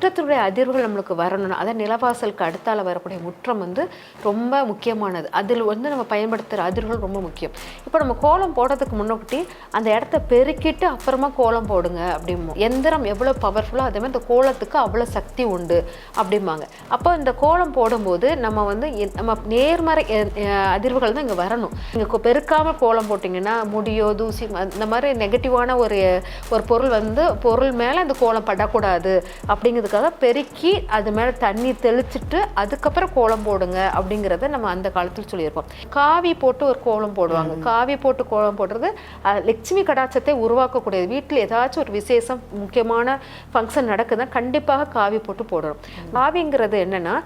முற்றத்தினுடைய அதிர்வுகள் நம்மளுக்கு வரணும்னா அதான் நிலவாசலுக்கு அடுத்தால வரக்கூடிய முற்றம் வந்து ரொம்ப முக்கியமானது. அதில் வந்து நம்ம பயன்படுத்துகிற அதிர்வுகள் ரொம்ப முக்கியம். இப்போ நம்ம கோலம் போடுறதுக்கு முன்னோட்டி அந்த இடத்த பெருக்கிட்டு அப்புறமா கோலம் போடுங்க அப்படிம்போம். எந்திரம் எவ்வளோ பவர்ஃபுல்லாக அதே மாதிரி இந்த கோலத்துக்கு அவ்வளோ சக்தி உண்டு அப்படிம்பாங்க. அப்போ இந்த கோலம் போடும்போது நம்ம வந்து நம்ம நேர்மறை எ- அதிர்வுகள் தான் இங்கே வரணும். நீங்கள் பெருக்காமல் கோலம் போட்டிங்கன்னா முடியோ தூசி இந்த மாதிரி நெகட்டிவான ஒரு ஒரு பொருள் வந்து பொருள் மேலே அந்த கோலம் படக்கூடாது அப்படிங்கிறது அப்படிங்கிறதுக்காக பெருக்கி அது மேலே தண்ணி தெளிச்சிட்டு அதுக்கப்புறம் கோலம் போடுங்க அப்படிங்கிறத நம்ம அந்த காலத்தில் சொல்லியிருப்போம் காவி போட்டு ஒரு கோலம் போடுவாங்க. காவி போட்டு கோலம் போடுறது லட்சுமி கடாட்சத்தை உருவாக்கக்கூடியது. வீட்டில் ஏதாச்சும் ஒரு விசேஷம் முக்கியமான ஃபங்க்ஷன் நடக்குதுன்னா கண்டிப்பாக காவி போட்டு போடணும். காவிங்கிறது என்னன்னா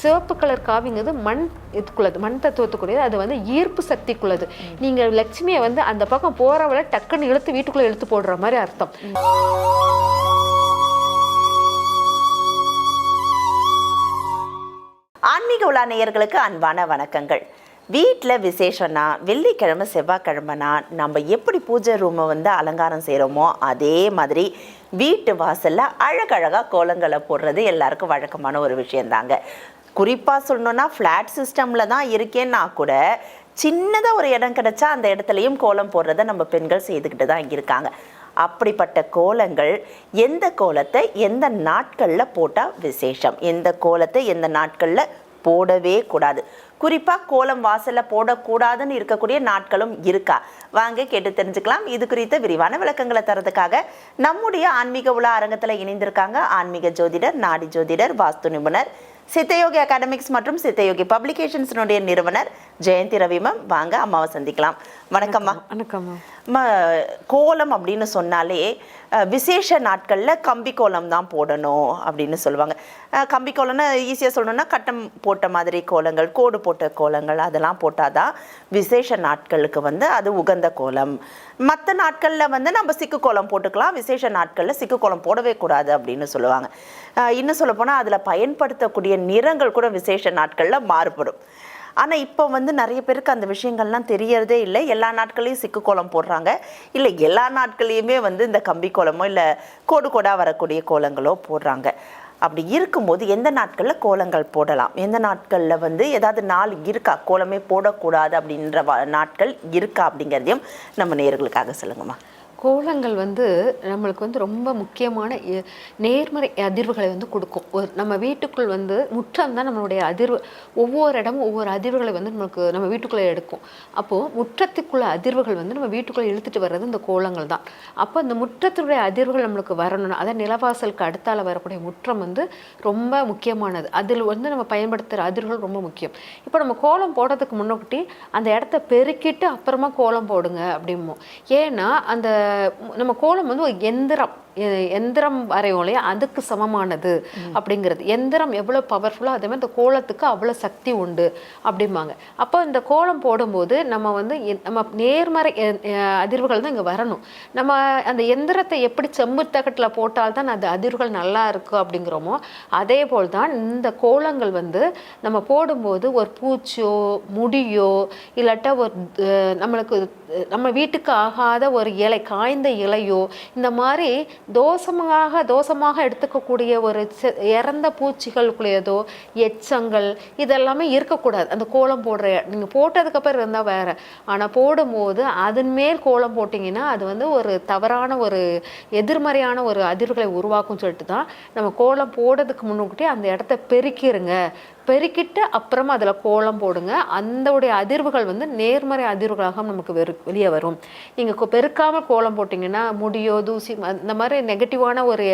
சிவப்பு கலர் காவிங்கிறது மண் இதுக்குள்ளது மண் தத்துவத்துக்குரியது. அது வந்து ஈர்ப்பு சக்திக்குள்ளது. நீங்க லட்சுமியை வந்து அந்த பக்கம் போறவளை டக்குன்னு இழுத்து வீட்டுக்குள்ள இழுத்து போடுற மாதிரி அர்த்தம். ஆன்மீக உலா நேயர்களுக்கு அன்பான வணக்கங்கள். வீட்டில் விசேஷம்னா வெள்ளிக்கிழமை செவ்வாய்க்கிழமைனா நம்ம எப்படி பூஜை ரூமை வந்து அலங்காரம் செய்கிறோமோ அதே மாதிரி வீட்டு வாசலில் அழகழகாக கோலங்களை போடுறது எல்லாருக்கும் வழக்கமான ஒரு விஷயந்தாங்க. குறிப்பாக சொல்லணுன்னா ஃப்ளாட் சிஸ்டமில் தான் இருக்கேன்னா கூட சின்னதாக ஒரு இடம் கிடச்சா அந்த இடத்துலையும் கோலம் போடுறத நம்ம பெண்கள் செய்துக்கிட்டு தான் இருக்காங்க. அப்படிப்பட்ட கோலங்கள் எந்த கோலத்தை எந்த நாட்களில் போட்டால் விசேஷம்? எந்த கோலத்தை எந்த நாட்களில் போடவே கூடாது. குறிப்பாக கோலம் வாசலில் போடக்கூடாதுன்னு இருக்கக்கூடிய நாட்களும் இருக்கா? வாங்க கேட்டு தெரிஞ்சுக்கலாம். இது குறித்த விரிவான விளக்கங்களை தரதுக்காக நம்முடைய ஆன்மீக உலா அரங்கத்தில் இணைந்திருக்காங்க ஆன்மீக ஜோதிடர் நாடி ஜோதிடர் வாஸ்து நிபுணர் சித்தயோகி அகாடமிக்ஸ் மற்றும் சித்தயோகி பப்ளிகேஷன்ஸினுடைய நிறுவனர் ஜெயந்தி ரவிமம். வாங்க அம்மாவை சந்திக்கலாம். வணக்கம்மா. வணக்கம்மா. ம கோலம் அப்படின்னு சொன்னாலே விசேஷ நாட்களில் கம்பி கோலம் தான் போடணும் அப்படின்னு சொல்லுவாங்க. கம்பி கோலம்னா ஈஸியாக சொல்லணும்னா கட்டம் போட்ட மாதிரி கோலங்கள் கோடு போட்ட கோலங்கள் அதெல்லாம் போட்டாதான் விசேஷ நாட்களுக்கு வந்து அது உகந்த கோலம். மற்ற நாட்களில் வந்து நம்ம சிக்கு கோலம் போட்டுக்கலாம். விசேஷ நாட்களில் சிக்கு கோலம் போடவே கூடாது அப்படின்னு சொல்லுவாங்க. இன்னும் சொல்லப்போனால் அதில் பயன்படுத்தக்கூடிய நிறங்கள் கூட விசேஷ நாட்களில் மாறுபடும். ஆனால் இப்போ வந்து நிறைய பேருக்கு அந்த விஷயங்கள்லாம் தெரியறதே இல்லை. எல்லா நாட்களையும் சிக்கு கோலம் போடுறாங்க. இல்லை எல்லா நாட்களையுமே வந்து இந்த கம்பி கோலமோ இல்லை கோடு கோடாக வரக்கூடிய கோலங்களோ போடுறாங்க. அப்படி இருக்கும்போது எந்த நாட்களில் கோலங்கள் போடலாம்? எந்த நாட்களில் வந்து ஏதாவது நாள் இருக்கா? கோலமே போடக்கூடாது அப்படின்ற நாட்கள் இருக்கா அப்படிங்கிறதையும் நம்ம நேர்களுக்காக சொல்லுங்கம்மா. கோலங்கள் வந்து நம்மளுக்கு வந்து ரொம்ப முக்கியமான நேர்மறை அதிர்வுகளை வந்து கொடுக்கும். ஒரு நம்ம வீட்டுக்குள் வந்து முற்றம் தான் நம்மளுடைய அதிர்வு. ஒவ்வொரு இடமும் ஒவ்வொரு அதிர்வுகளை வந்து நம்மளுக்கு நம்ம வீட்டுக்குள்ளே எடுக்கும். அப்போது முற்றத்துக்குள்ள அதிர்வுகள் வந்து நம்ம வீட்டுக்குள்ளே இழுத்துட்டு வர்றது இந்த கோலங்கள் தான். அப்போ இந்த முற்றத்தினுடைய அதிர்வுகள் நம்மளுக்கு வரணும்னா அதாவது நிலவாசலுக்கு அடுத்தால் வரக்கூடிய முற்றம் வந்து ரொம்ப முக்கியமானது. அதில் வந்து நம்ம பயன்படுத்துகிற அதிர்வுகள் ரொம்ப முக்கியம். இப்போ நம்ம கோலம் போடுறதுக்கு முன்னோட்டி அந்த இடத்த பெருக்கிட்டு அப்புறமா கோலம் போடுங்க அப்படிம்போம். ஏன்னா அந்த நம்ம கோலம் வந்து ஒரு எந்திரம். எந்திரம் வரையும் இல்லையா? அதுக்கு சமமானது அப்படிங்கிறது. எந்திரம் எவ்வளோ பவர்ஃபுல்லாக அதே மாதிரி இந்த கோலத்துக்கு அவ்வளோ சக்தி உண்டு அப்படிம்பாங்க. அப்போ இந்த கோலம் போடும்போது நம்ம வந்து நம்ம நேர்மறை அதிர்வுகள் தான் இங்கே வரணும். நம்ம அந்த எந்திரத்தை எப்படி செம்பு தகட்டில் போட்டால் தான் அது அதிர்வுகள் நல்லா இருக்கும் அப்படிங்கிறோமோ அதே போல் தான் இந்த கோலங்கள் வந்து நம்ம போடும்போது ஒரு பூச்சியோ முடியோ இல்லாட்டா ஒரு நம்மளுக்கு நம்ம வீட்டுக்கு ஆகாத ஒரு இலை காய்ந்த இலையோ இந்த மாதிரி தோஷமாக தோஷமாக எடுத்துக்கக்கூடிய ஒரு செ- இறந்த பூச்சிகளுக்குள்ளேயதோ எச்சங்கள் இதெல்லாமே இருக்கக்கூடாது. அந்த கோலம் போடுற நீங்கள் போட்டதுக்கப்புறம் இருந்தால் வேற. ஆனால் போடும்போது அதன் மேல் கோலம் போட்டிங்கன்னா அது வந்து ஒரு தவறான ஒரு எதிர்மறையான ஒரு அதிர்வுகளை உருவாக்கும் சொல்லிட்டு தான் நம்ம கோலம் போடுறதுக்கு முன்னுக்கிட்டே அந்த இடத்த பெருக்கிருங்க. பெருக்கிட்டு அப்புறமா அதில் கோலம் போடுங்க. அந்தவுடைய அதிர்வுகள் வந்து நேர்மறை அதிர்வுகளாக நமக்கு வெறு வெளியே வரும். நீங்கள் பெருக்காமல் கோலம் போட்டிங்கன்னா முடியோ தூசி அந்த இந்த மாதிரி நெகட்டிவான ஒரு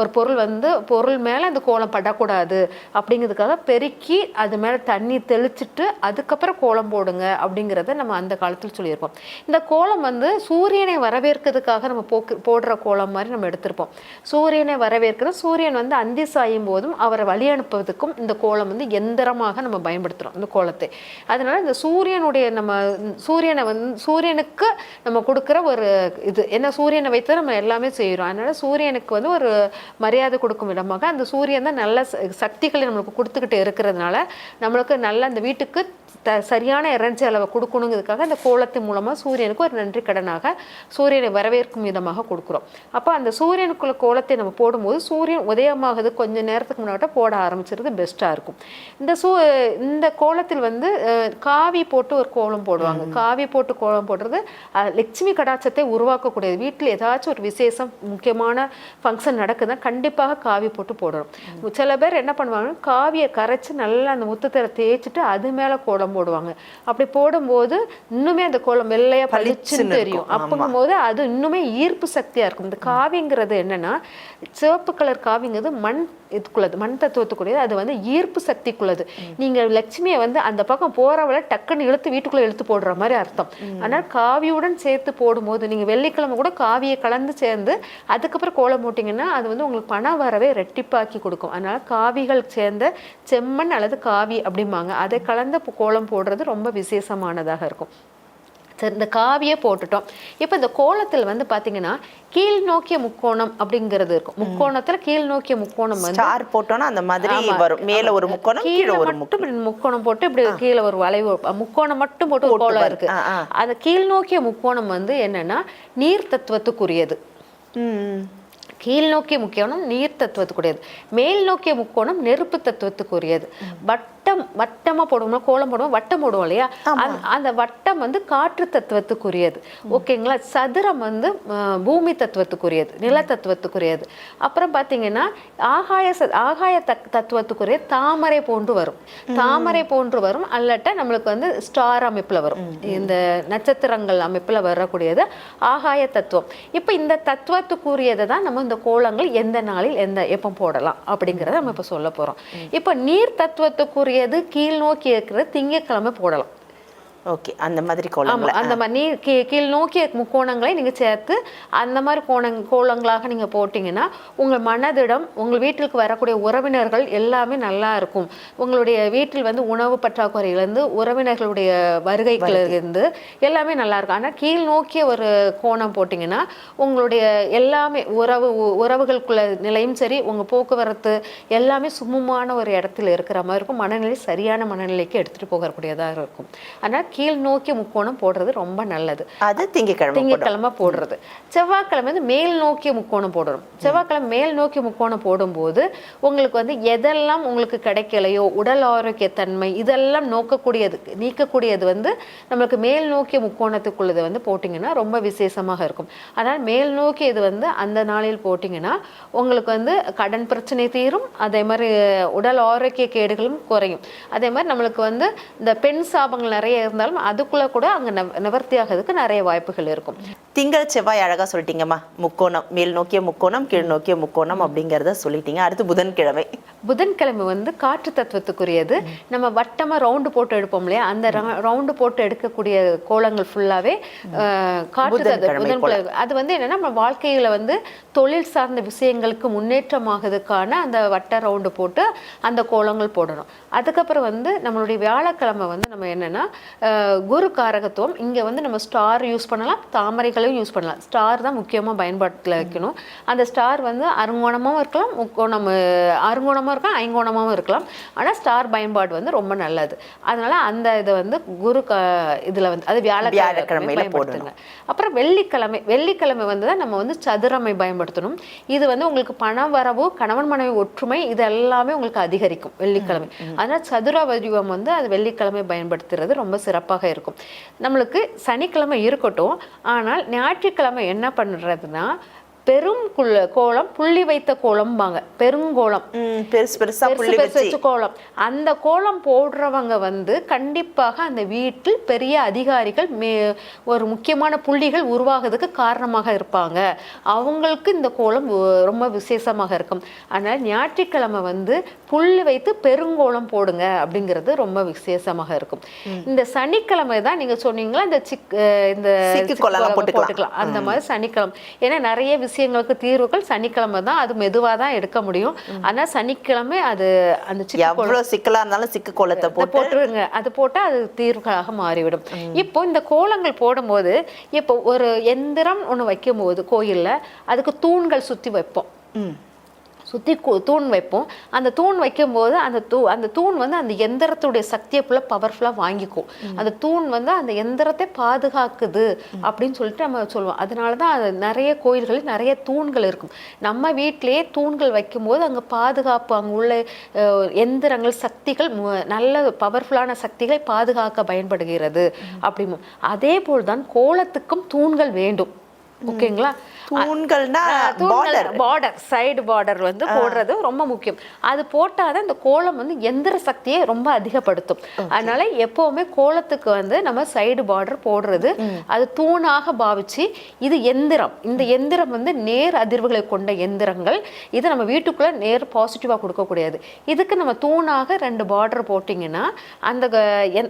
ஒரு பொருள் வந்து பொருள் மேலே அந்த கோலம் படக்கூடாது அப்படிங்கிறதுக்காக பெருக்கி அது மேலே தண்ணி தெளிச்சிட்டு அதுக்கப்புறம் கோலம் போடுங்க அப்படிங்கிறத நம்ம அந்த காலத்தில் சொல்லியிருப்போம் இந்த கோலம் வந்து சூரியனை வரவேற்கிறதுக்காக நம்ம போக்கு போடுற கோலம் மாதிரி நம்ம எடுத்திருப்போம். சூரியனை வரவேற்கிற சூரியன் வந்து அந்தி சாயும் போதும் அவரை வழி அனுப்புவதற்கும் இந்த கோலம் வந்து எந்திரமாக நம்ம பயன்படுத்துகிறோம் இந்த கோலத்தை. அதனால் இந்த சூரியனுடைய நம்ம சூரியனை வந்து சூரியனுக்கு நம்ம கொடுக்குற ஒரு இது என்ன சூரியனை வைத்து நம்ம எல்லாமே செய்கிறோம். அதனால சூரியனுக்கு வந்து ஒரு மரியாதை கொடுக்கும் விதமாக அந்த சூரியன் தான் நல்ல ச- சக்திகளை நம்மளுக்கு கொடுத்துக்கிட்டு இருக்கிறதுனால நம்மளுக்கு நல்ல அந்த வீட்டுக்கு த சரியான இறைஞ்சி அளவை கொடுக்கணுங்கிறதுக்காக அந்த கோலத்தின் மூலமாக சூரியனுக்கு ஒரு நன்றி கடனாக சூரியனை வரவேற்கும் விதமாக கொடுக்குறோம். அப்போ அந்த சூரியனுக்குள்ள கோலத்தை நம்ம போடும்போது சூரியன் உதயமாகுது கொஞ்ச நேரத்துக்கு முன்னாடி போட ஆரம்பிச்சிருது பெஸ்ட்டாக இருக்கும். இந்த சூ இந்த கோலத்தில் வந்து காவி போட்டு ஒரு கோலம் போடுவாங்க. காவி போட்டு கோலம் போடுறது லட்சுமி கடாட்சத்தை உருவாக்கக்கூடியது. வீட்டில் ஏதாச்சும் ஒரு விசேஷம் முக்கியமான ஃபங்க்ஷன் நடக்குதுன்னா கண்டிப்பாக காவி போட்டு போடணும். சில பேர் என்ன பண்ணுவாங்க காவியை கரைச்சு நல்லா அந்த முத்தத்தை தேய்ச்சிட்டு அது மேலே கோலம் போடுவாங்க. அப்படி போடும்போது இன்னுமே அந்த கோலம் வெள்ளையா பளிச்சுன்னு தெரியும். ஆமா. அப்பங்கும்போது அது இன்னுமே ஈர்ப்பு சக்தியா இருக்கும். இந்த காவிங்கிறது என்னன்னா சிவப்பு கலர் காவிங்கிறது மண் இதுக்குள்ளது மண் தத்துவத்துக்குரியது. அது வந்து ஈர்ப்பு சக்திக்குள்ளது நீங்க லட்சுமியை வந்து அந்த பக்கம் போறவளை டக்குன்னு இழுத்து வீட்டுக்குள்ள இழுத்து போடுற மாதிரி அர்த்தம். ஆனால் காவியுடன் சேர்த்து போடும்போது நீங்க வெள்ளிக்கிழமை கூட காவியை கலந்து சேர்ந்து அதுக்கப்புறம் கோலம் போட்டீங்கன்னா அது வந்து உங்களுக்கு பண வரவே ரெட்டிப்பாக்கி கொடுக்கும். அதனால காவிகள் சேர்ந்த செம்மண் அல்லது காவி அப்படிம்பாங்க. அதை கலந்து கோலம் போடுறது ரொம்ப விசேஷமானதாக இருக்கும். சரி இந்த காவியை போட்டுட்டோம். இப்போ இந்த கோலத்தில் வந்து பார்த்தீங்கன்னா கீழ் நோக்கிய முக்கோணம் அப்படிங்கிறது இருக்கும். முக்கோணத்துல கீழ் நோக்கிய முக்கோணம் வந்து ஸ்டார் போட்டோம்னா அந்த மாதிரி. வரும். மேல ஒரு முக்கோணம் கீழே ஒரு மட்டும் இப்படி முக்கோணம் போட்டு இப்படி கீழே ஒரு வளைவு முக்கோணம் மட்டும் போட்டு ஒரு கோலம் இருக்கு. அந்த கீழ் நோக்கிய முக்கோணம் வந்து என்னன்னா நீர் தத்துவத்துக்குரியது. கீழ் நோக்கிய முக்கோணம் நீர் தத்துவத்துக்குரியது. மேல் நோக்கிய முக்கோணம் நெருப்பு தத்துவத்துக்குரியது. வட்டம் வட்டமா போடுவோம்னா கோலம் போடுவோம் வட்டம் போடுவோம் இல்லையா? அந்த- வட்டம் வந்து காற்று தத்துவத்துக்குரியது. ஓகேங்களா? சதுரம் வந்து பூமி தத்துவத்துக்குரியது நில தத்துவத்துக்குரியது. அப்புறம் பார்த்தீங்கன்னா ஆகாய ச- ஆகாய தக் தத்துவத்துக்குரிய தாமரை போன்று வரும். தாமரை போன்று வரும். அல்லட்ட நம்மளுக்கு வந்து ஸ்டார் அமைப்புல வரும். இந்த நட்சத்திரங்கள் அமைப்புல வரக்கூடியது ஆகாய தத்துவம். இப்போ இந்த தத்துவத்துக்குரியதை தான் நம்ம இந்த கோலங்கள் எந்த நாளில் எந்த எப்போ போடலாம் அப்படிங்கிறத நம்ம இப்போ சொல்ல போறோம். இப்போ நீர் எது கீழ் நோக்கி இருக்கிற திங்கக்கிழமை போடலாம். ஓகே அந்த மாதிரி கோலங்களை. அந்த மாதிரி நீர் கீ- கீழ் நோக்கிய முக்கோணங்களை நீங்க சேர்த்து அந்த மாதிரி கோணங் கோலங்களாக நீங்க போட்டீங்கன்னா உங்கள் மனதிடம் உங்கள் வீட்டிற்கு வரக்கூடிய உறவினர்கள் எல்லாமே நல்லா இருக்கும். உங்களுடைய வீட்டில் வந்து உணவு பற்றாக்குறையிலேருந்து உறவினர்களுடைய வருகைகளிலிருந்து எல்லாமே நல்லா இருக்கும். ஆனால் கீழ் நோக்கிய ஒரு கோணம் போட்டிங்கன்னா உங்களுடைய எல்லாமே உறவு உறவுகளுக்குள்ள நிலையும் சரி உங்க போக்குவரத்து எல்லாமே சுமூகமான ஒரு இடத்துல இருக்கிற மாதிரி இருக்கும். மனநிலை சரியான மனநிலைக்கு எடுத்துட்டு போகக்கூடியதாக இருக்கும். ஆனால் கீழ் நோக்கி முக்கோணம் போடுறது ரொம்ப நல்லது. அது திங்கக்கிழமை போடும். திங்கட்கிழமை போடுறது. செவ்வாய்க்கிழமை வந்து மேல் நோக்கிய முக்கோணம் போடணும். செவ்வாய்க்கிழமை மேல் நோக்கி முக்கோணம் போடும்போது உங்களுக்கு வந்து எதெல்லாம் உங்களுக்கு கிடைக்கலையோ உடல் ஆரோக்கியத்தன்மை இதெல்லாம் நோக்கக்கூடியது நீக்கக்கூடியது வந்து நம்மளுக்கு மேல் நோக்கிய முக்கோணத்துக்குள்ளது வந்து போட்டிங்கன்னா ரொம்ப விசேஷமாக இருக்கும். அதனால் மேல் நோக்கி இது வந்து அந்த நாளில் போட்டிங்கன்னா உங்களுக்கு வந்து கடன் பிரச்சனை தீரும் அதே மாதிரி உடல் ஆரோக்கிய கேடுகளும் குறையும். அதே மாதிரி நம்மளுக்கு வந்து இந்த பெண் சாபங்கள் நிறைய இருந்தாலும் அதுக்குள்ள கூட அங்கே நிவர்த்தி ஆகிறதுக்கு நிறைய வாய்ப்புகள் இருக்கும். திங்கள் செவ்வாய் அழகா சொல்லிட்டீங்கம்மா. முக்கோணம் மேல் நோக்கிய முக்கோணம் கீழ் நோக்கிய முக்கோணம் அப்படிங்கறத சொல்லிட்டீங்க. அடுத்து புதன்கிழமை. புதன்கிழமை வந்து காற்று தத்துவத்துக்குரியது. நம்ம வட்டமா ரவுண்டு போட்டு எடுப்போம் இல்லையா? அந்த ரவுண்டு போட்டு எடுக்கக்கூடிய கோலங்கள் ஃபுல்லாவே அஹ், காற்று புதன்கிழமை அது வந்து என்னன்னா நம்ம வாழ்க்கையில வந்து தொழில் சார்ந்த விஷயங்களுக்கு முன்னேற்றமாகிறதுக்கான அந்த வட்ட ரவுண்டு போட்டு அந்த கோலங்கள் போடணும். அதுக்கப்புறம் வந்து நம்மளுடைய வியாழக்கிழமை வந்து நம்ம என்னன்னா குரு காரகத்துவம். இங்க வந்து நம்ம ஸ்டார் யூஸ் பண்ணலாம். தாமரைகளையும் யூஸ் பண்ணலாம். ஸ்டார் தான் முக்கியமா பயன்பாட்டில் வைக்கணும். அந்த ஸ்டார் வந்து அருங்கோணமாவும் இருக்கலாம். முக்கோணம் அஹ், அருங்கோணமாவும் இருக்கலாம். ஐங்கோணமாவும் இருக்கலாம். ஆனா ஸ்டார் பயன்பாடு வந்து ரொம்ப நல்லது. அதனால அந்த இதை வந்து குரு க இதுல வந்து அது வியாழக்கிழமை பயன்படுத்துங்க. அப்புறம் வெள்ளிக்கிழமை வெள்ளிக்கிழமை வந்து தான் நம்ம வந்து சதுரமை பயன்படுத்தணும். இது வந்து உங்களுக்கு பண வரவு கணவன் மனைவி ஒற்றுமை இது எல்லாமே உங்களுக்கு அதிகரிக்கும் வெள்ளிக்கிழமை. அதனால சதுர வடிவம் வந்து அது வெள்ளிக்கிழமை பயன்படுத்துறது ரொம்ப சிறப்பாக இருக்கும். நம்மளுக்கு சனிக்கிழமை இருக்கட்டும். ஆனால் ஞாயிற்றுக்கிழமை என்ன பண்ணுறதுன்னா பெரும் கோலம் புள்ளி வைத்த கோலம்பாங்க. பெருங்கோலம். பெருசு பெருசா பெருசு புள்ளி வச்சு. கோலம். அந்த கோலம் போடுறவங்க வந்து கண்டிப்பாக அந்த வீட்டில் பெரிய அதிகாரிகள் மே ஒரு முக்கியமான புள்ளிகள் உருவாகிறதுக்கு காரணமாக இருப்பாங்க. அவங்களுக்கு இந்த கோலம் ரொம்ப விசேஷமாக இருக்கும். அதனால ஞாயிற்றுக்கிழமை வந்து புள்ளி வைத்து பெருங்கோலம் போடுங்க அப்படிங்கிறது ரொம்ப விசேஷமாக இருக்கும். இந்த சனிக்கிழமை தான் நீங்க சொன்னீங்களா? இந்த சிக் இந்த போட்டுக்கலாம். அந்த மாதிரி சனிக்கிழமை. ஏன்னா நிறைய விஷயங்களுக்கு தீர்வுகள் சனிக்கிழமை தான். அது மெதுவாக தான் எடுக்க முடியும். ஆனால் சனிக்கிழமை அது அந்த சிக்கு எவ்வளவு சிக்கலா இருந்தாலும் சிக்கு கோலத்தை போட்டு போட்டுருங்க. அது போட்டால் அது தீர்வுகளாக மாறிவிடும். இப்போ இந்த கோலங்கள் போடும்போது இப்போ ஒரு எந்திரம் ஒன்று வைக்கும்போது கோயில்ல அதுக்கு தூண்கள் சுற்றி வைப்போம். சுற்றி தூண் வைப்போம். அந்த தூண் வைக்கும்போது அந்த தூ அந்த தூண் வந்து அந்த எந்திரத்துடைய சக்தியை ஃபுல்லாக பவர்ஃபுல்லாக வாங்கிக்கும். அந்த தூண் வந்து அந்த எந்திரத்தை பாதுகாக்குது அப்படின்னு சொல்லிட்டு நம்ம சொல்லுவோம். அதனால தான் அது நிறைய கோயில்களில் நிறைய தூண்கள் இருக்கும். நம்ம வீட்டிலேயே தூண்கள் வைக்கும்போது அங்கே பாதுகாப்பு அங்கே உள்ள எந்திரங்கள் சக்திகள் நல்ல பவர்ஃபுல்லான சக்திகளை பாதுகாக்க பயன்படுகிறது அப்படிமோ அதே போல் தான் கோலத்துக்கும் தூண்கள் வேண்டும். ஓகேங்களா? தூண்கள்னா பார்டர் பார்டர் சைடு பார்டர் வந்து போடுறது ரொம்ப முக்கியம். அது போட்டாதான் இந்த கோலம் வந்து எந்திர சக்தியை ரொம்ப அதிகப்படுத்தும். அதனால எப்பவுமே கோலத்துக்கு வந்து நம்ம சைடு பார்டர் போடுறது அது தூணாக பாவிச்சு இது எந்திரம். இந்த எந்திரம் வந்து நேர் அதிர்வுகளை கொண்ட எந்திரங்கள். இது நம்ம வீட்டுக்குள்ள நேர் பாசிட்டிவா கொடுக்கக்கூடியது இதுக்கு நம்ம தூணாக ரெண்டு பார்டர் போட்டிங்கன்னா அந்த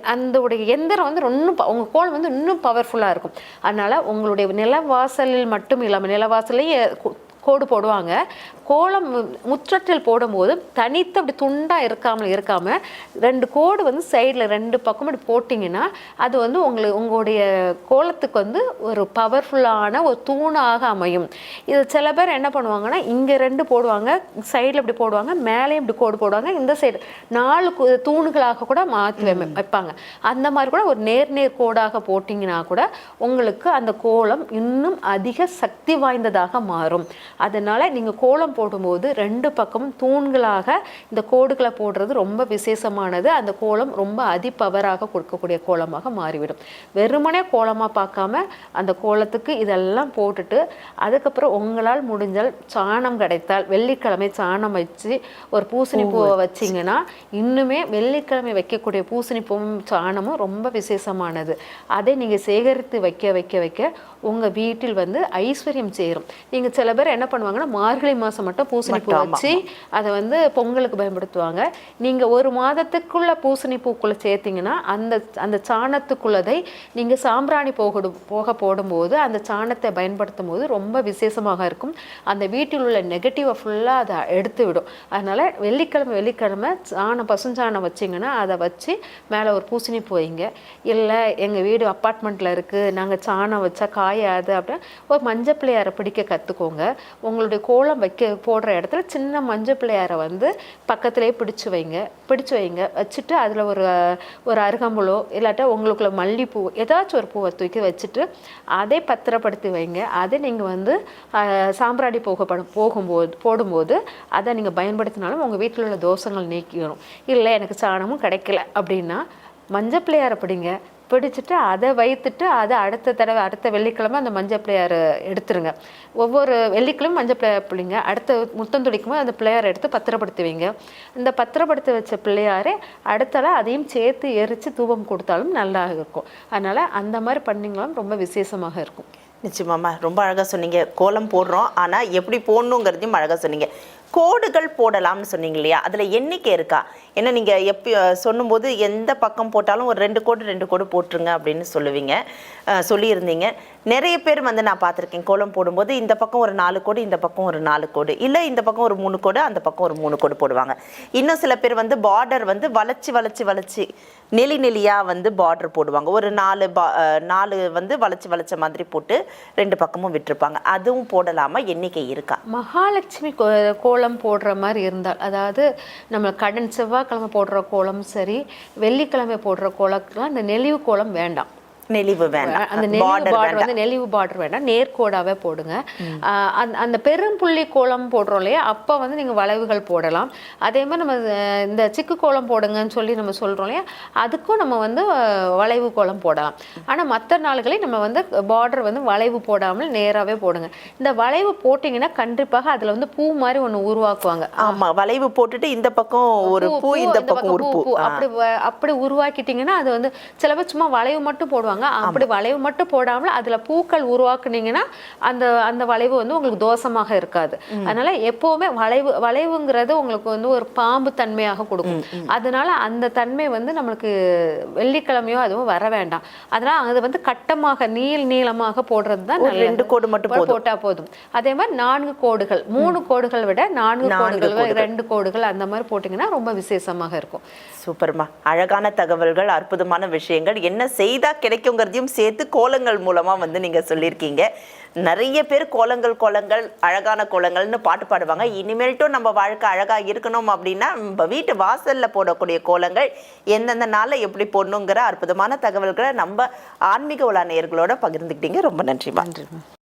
அந்த உடைய எந்திரம் வந்து இன்னும் ப- உங்க கோலம் வந்து இன்னும் பவர்ஃபுல்லா இருக்கும். அதனால உங்களுடைய நிலவாசலில் மட்டும் இல்லாமல் நிலவாசலையே கோடு போடுவாங்க. கோலம் முற்றத்தில் போடும்போது தனித்து அப்படி துண்டா இருக்காமல் இருக்காம ரெண்டு கோடு வந்து சைடில் ரெண்டு பக்கம் இப்படி போட்டிங்கன்னா அது வந்து உங்களுக்கு உங்களுடைய கோலத்துக்கு வந்து ஒரு பவர்ஃபுல்லான ஒரு தூணாக அமையும். இது சில பேர் என்ன பண்ணுவாங்கன்னா இங்கே ரெண்டு போடுவாங்க சைடில் இப்படி போடுவாங்க மேலேயும் இப்படி கோடு போடுவாங்க இந்த சைடு நாலு தூண்களாக கூட மாற்றி வைப்பாங்க. அந்த மாதிரி கூட ஒரு நேர் நேர் கோடாக போட்டிங்கன்னா கூட உங்களுக்கு அந்த கோலம் இன்னும் அதிக சக்தி வாய்ந்ததாக மாறும். அதனால நீங்க கோலம் போடும்போது ரெண்டு பக்கமும் தூண்களாக இந்த கோடுகளை போடுறது ரொம்ப விசேஷமானது. அந்த கோலம் ரொம்ப அதிபவராக கொடுக்கக்கூடிய கோலமாக மாறிவிடும். வெறுமனே கோலமா பார்க்காம அந்த கோலத்துக்கு இதெல்லாம் போட்டுட்டு அதுக்கப்புறம் உங்களால் முடிஞ்சால் சாணம் கிடைத்தால் வெள்ளிக்கிழமை சாணம் வச்சு ஒரு பூசணி பூவை வச்சீங்கன்னா இன்னுமே வெள்ளிக்கிழமை வைக்கக்கூடிய பூசணி பூவும் சாணமும் ரொம்ப விசேஷமானது. அதை நீங்க சேகரித்து வைக்க வைக்க வைக்க உங்க வீட்டில் வந்து ஐஸ்வர்யம் சேரும். நீங்க சில பேர் என்ன பண்ணுவாங்கன்னா மார்கழி மாசம் மட்டும் பூசணி பூ வச்சு அதை வந்து பொங்கலுக்கு பயன்படுத்துவாங்க. நீங்க ஒரு மாதத்துக்குள்ள பூசணி பூக்குள்ள சேர்த்தீங்கன்னா அந்த அந்த சாணத்துக்குள்ளதை நீங்க சாம்பிராணி போக போக போடும்போது அந்த சாணத்தை பயன்படுத்தும் போது ரொம்ப விசேஷமாக இருக்கும். அந்த வீட்டில் உள்ள நெகட்டிவை ஃபுல்லாக அதை எடுத்து விடும். அதனால வெள்ளிக்கிழமை வெள்ளிக்கிழமை சாணம் பசுஞ்சாணம் வச்சிங்கன்னா அதை வச்சு மேலே ஒரு பூசணி பூ வைங்க. இல்லை எங்கள் வீடு அப்பார்ட்மெண்ட்டில் இருக்குது நாங்கள் சாணம் வச்சா காயாது அப்படின்னு ஒரு மஞ்சள் பிள்ளையாரை பிடிக்க கற்றுக்கோங்க உங்களுடைய கோலம் வைக்க போடுற இடத்துல சின்ன மஞ்சள் பிள்ளையாரை வந்து பக்கத்திலே பிடிச்சி வைங்க. பிடிச்சு வைங்க. வச்சுட்டு அதில் ஒரு ஒரு அருகம்புலோ இல்லாட்டா உங்களுக்குள்ள மல்லிப்பூ ஏதாச்சும் ஒரு பூவை தூக்கி வச்சுட்டு அதை பத்திரப்படுத்தி வைங்க. அதை நீங்கள் வந்து ஆஹ், சாம்பிராணி போகப்படும் போகும்போது போடும்போது அதை நீங்கள் பயன்படுத்தினாலும் உங்கள் வீட்டில் உள்ள தோஷங்கள் நீக்கிடும் இல்லை எனக்கு சாணமும் கிடைக்கல அப்படின்னா மஞ்சள் பிள்ளையாரை பிடிங்க. பிடிச்சிட்டு அதை வைத்துட்டு அதை அடுத்த தடவை அடுத்த வெள்ளிக்கிழமை அந்த மஞ்சள் பிள்ளையார் எடுத்துருங்க. ஒவ்வொரு வெள்ளிக்கிழமை மஞ்சள் பிள்ளையார் பிள்ளைங்க அடுத்த முத்தம் துடிக்கும்போது அந்த பிள்ளையாரை எடுத்து பத்திரப்படுத்தி வைங்க. இந்த பத்திரப்படுத்தி வச்ச பிள்ளையாரே அடுத்தால அதையும் சேர்த்து எரித்து தூபம் கொடுத்தாலும் நல்லா இருக்கும். அதனால் அந்த மாதிரி பண்ணிங்களும் ரொம்ப விசேஷமாக இருக்கும். நிச்சயமாம்மா. ரொம்ப அழகாக சொன்னீங்க. கோலம் போடுறோம். ஆனால் எப்படி போடணுங்கிறதையும் அழகாக சொன்னீங்க. கோடுகள் போடலாம்னு சொன்னீங்க இல்லையா? அதில் எண்ணிக்கை இருக்கா? ஏன்னா நீங்கள் எப்போ சொல்லும்போது எந்த பக்கம் போட்டாலும் ஒரு ரெண்டு கோடு ரெண்டு கோடு போட்டுருங்க அப்படின்னு சொல்லுவீங்க. சொல்லியிருந்தீங்க. நிறைய பேர் வந்து நான் பார்த்துருக்கேன் கோலம் போடும்போது இந்த பக்கம் ஒரு நாலு கோடு இந்த பக்கம் ஒரு நாலு கோடு. இல்லை இந்த பக்கம் ஒரு மூணு கோடு அந்த பக்கம் ஒரு மூணு கோடு போடுவாங்க. இன்னும் சில பேர் வந்து பார்டர் வந்து வளைச்சி வளைச்சி வளைச்சி நெளி நெலியாக வந்து பார்டர் போடுவாங்க. ஒரு நாலு பா- நாலு வந்து வளைச்சி வளைச்ச மாதிரி போட்டு ரெண்டு பக்கமும் விட்டுருப்பாங்க. அதுவும் போடலாமா? எண்ணிக்கை இருக்கா? மகாலட்சுமி கோ- கோலம் போடுற மாதிரி இருந்தால் அதாவது நம்ம கடன் செவ்வாய்க்கிழமை போடுற கோலம் சரி வெள்ளிக்கிழமை போடுற கோலம்லாம் இந்த நெளிவு கோலம் வேண்டாம். நெளிவு வேண்டாம். அந்த நெளிவு பார்டர் வந்து நெளிவு பார்டர் வேண்டாம். நேர்கோடாவே போடுங்க. அந்த அந்த பெரும்புள்ளி கோலம் போடுறோம் இல்லையா? அப்போ வந்து நீங்க வளைவுகள் போடலாம். அதே மாதிரி நம்ம இந்த சிக்கு கோலம் போடுங்கன்னு சொல்லி நம்ம சொல்றோம் இல்லையா? அதுக்கும் நம்ம வந்து வளைவு கோலம் போடலாம். ஆனா மற்ற நாள்களில் நம்ம வந்து பார்டர் வந்து வளைவு போடாமல் நேராவே போடுங்க. இந்த வளைவு போட்டிங்கன்னா கண்டிப்பாக அதுல வந்து பூ மாதிரி ஒண்ணு உருவாக்குவாங்க. ஆமா வளைவு போட்டுட்டு இந்த பக்கம் ஒரு பூ இந்த பக்கம் ஒரு பூ. அப்படி அப்படி உருவாக்கிட்டீங்கன்னா அது வந்து சில பேர் சும்மா வளைவு மட்டும் போடுவாங்க. சொல்லுவாங்க. அப்படி வளைவு மட்டும் போடாமல் அதுல பூக்கள் உருவாக்குனீங்கன்னா அந்த அந்த வளைவு வந்து உங்களுக்கு தோஷமாக இருக்காது. அதனால எப்பவுமே வளைவு வளைவுங்கிறது உங்களுக்கு வந்து ஒரு பாம்பு தன்மையாக கொடுக்கும். அதனால அந்த தன்மை வந்து நம்மளுக்கு வெள்ளிக்கிழமையோ அதுவும் வர வேண்டாம். அதனால அது வந்து கட்டமாக நீள் நீளமாக போடுறது தான் ரெண்டு கோடு மட்டும். போட்டா போதும். அதே மாதிரி நான்கு கோடுகள் மூணு கோடுகள் விட நான்கு கோடுகள் ரெண்டு கோடுகள் அந்த மாதிரி போட்டீங்கன்னா ரொம்ப விசேஷமாக இருக்கும். சூப்பர்மா. அழகான தகவல்கள் அற்புதமான விஷயங்கள். என்ன செய்தா கிடைக்குங்கிறதையும் சேர்த்து கோலங்கள் மூலமாக வந்து நீங்கள் சொல்லியிருக்கீங்க. நிறைய பேர் கோலங்கள் கோலங்கள் அழகான கோலங்கள்னு பாட்டு பாடுவாங்க. இனிமேல்ட்டும் நம்ம வாழ்க்கை அழகாக இருக்கணும் அப்படின்னா நம்ம வீட்டு வாசலில் போடக்கூடிய கோலங்கள் எந்தெந்த நாளில் எப்படி போடணுங்கிற அற்புதமான தகவல்களை நம்ம ஆன்மீக உலா நேயர்களோட பகிர்ந்துக்கிட்டீங்க. ரொம்ப நன்றிமா நன்றி